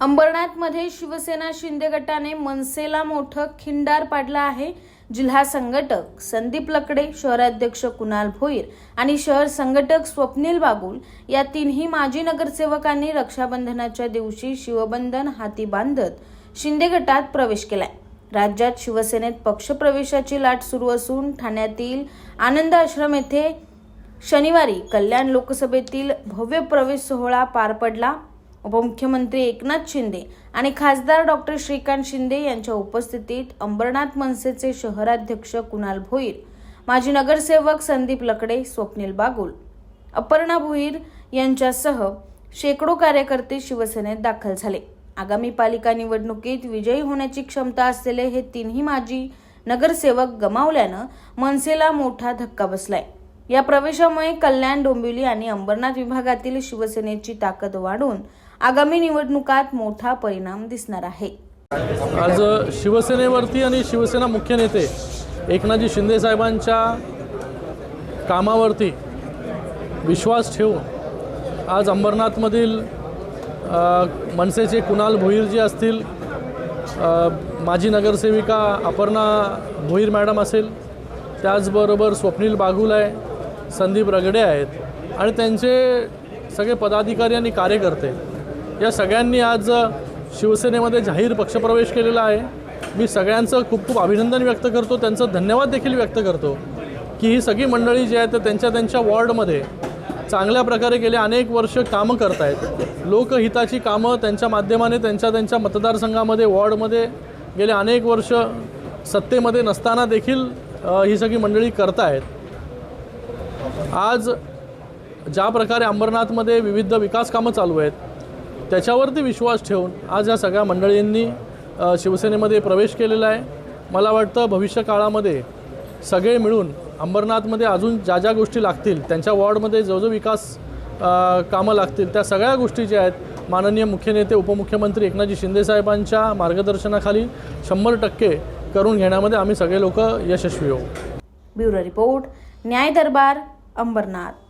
अंबरनाथमध्ये शिवसेना शिंदे गटाने मनसेला मोठं खिंडार पाडलं आहे. जिल्हा संघटक संदीप लकडे शहराध्यक्ष कुणाल भोईर आणि शहर संघटक स्वप्नील बागुल या तीनही माजी नगरसेवकांनी रक्षाबंधनाच्या दिवशी शिवबंधन हाती बांधत शिंदे गटात प्रवेश केलाय. राज्यात शिवसेनेत पक्षप्रवेशाची लाट सुरू असून ठाण्यातील आनंद आश्रम येथे शनिवारी कल्याण लोकसभेतील भव्य प्रवेश सोहळा पार पडला. उपमुख्यमंत्री एकनाथ शिंदे आणि खासदार डॉक्टर श्रीकांत शिंदे यांच्या उपस्थितीत अंबरनाथ मनसेचे शहराध्यक्ष कुणाल भोईर माजी नगरसेवक संदीप लकडे स्वप्नील बागुल अपर्णा भोईर यांच्यासह शेकडो कार्यकर्ते शिवसेनेत दाखल झाले. आगामी पालिका निवडणुकीत विजयी होण्याची क्षमता असलेले हे तिन्ही माजी नगरसेवक गमावल्यानं मनसेला मोठा धक्का बसलाय. या प्रवेशामुळे कल्याण डोंबिवली आणि अंबरनाथ विभागातील शिवसेनेची ताकद वाढून आगामी निवडणुकात मोठा परिणाम दिसणार आहे. आज शिवसेनेवरती आणि शिवसेना मुख्य नेते एकनाथजी शिंदे साहेबांच्या कामावरती विश्वास ठेवून आज अंबरनाथमधील मनसेचे कुणाल भोईर असतील माजी नगरसेविका अपर्णा भोईर मॅडम असेल त्याचबरोबर स्वप्नील बागुल आहे संदीप रगडे आहेत आणि त्यांचे सगळे पदाधिकारी आणि कार्यकर्ते या सगळ्यांनी आज शिवसेनेमध्ये जाहीर पक्षप्रवेश केलेला आहे. मी सगळ्यांचं खूप खूप अभिनंदन व्यक्त करतो. त्यांचं धन्यवाद देखील व्यक्त करतो की ही सगळी मंडळी जी आहेत ते त्यांच्या त्यांच्या वॉर्डमध्ये चांगल्या प्रकारे गेले. अनेक वर्ष कामं करत आहेत लोकहिताची कामं त्यांच्या माध्यमाने त्यांच्या त्यांच्या मतदारसंघामध्ये वॉर्डमध्ये गेले अनेक वर्ष सत्तेमध्ये नसताना देखील ही सगळी मंडळी करतायत. आज ज्या प्रकारे अंबरनाथमध्ये विविध विकास कामं चालू आहेत त्याच्यावरती विश्वास ठेवून आज या सगळ्या मंडळींनी शिवसेनेमध्ये प्रवेश केलेला आहे. मला वाटतं भविष्य काळामध्ये सगळे मिळून अंबरनाथमध्ये अजून ज्या ज्या गोष्टी लागतील त्यांच्या वॉर्डमध्ये जो जो विकास कामं लागतील त्या सगळ्या गोष्टी ज्या आहेत माननीय मुख्य नेते उपमुख्यमंत्री एकनाथजी शिंदेसाहेबांच्या मार्गदर्शनाखाली शंभर टक्के करून घेण्यामध्ये आम्ही सगळे लोक यशस्वी होऊ. ब्युरो रिपोर्ट न्याय दरबार. अंबरनाथ.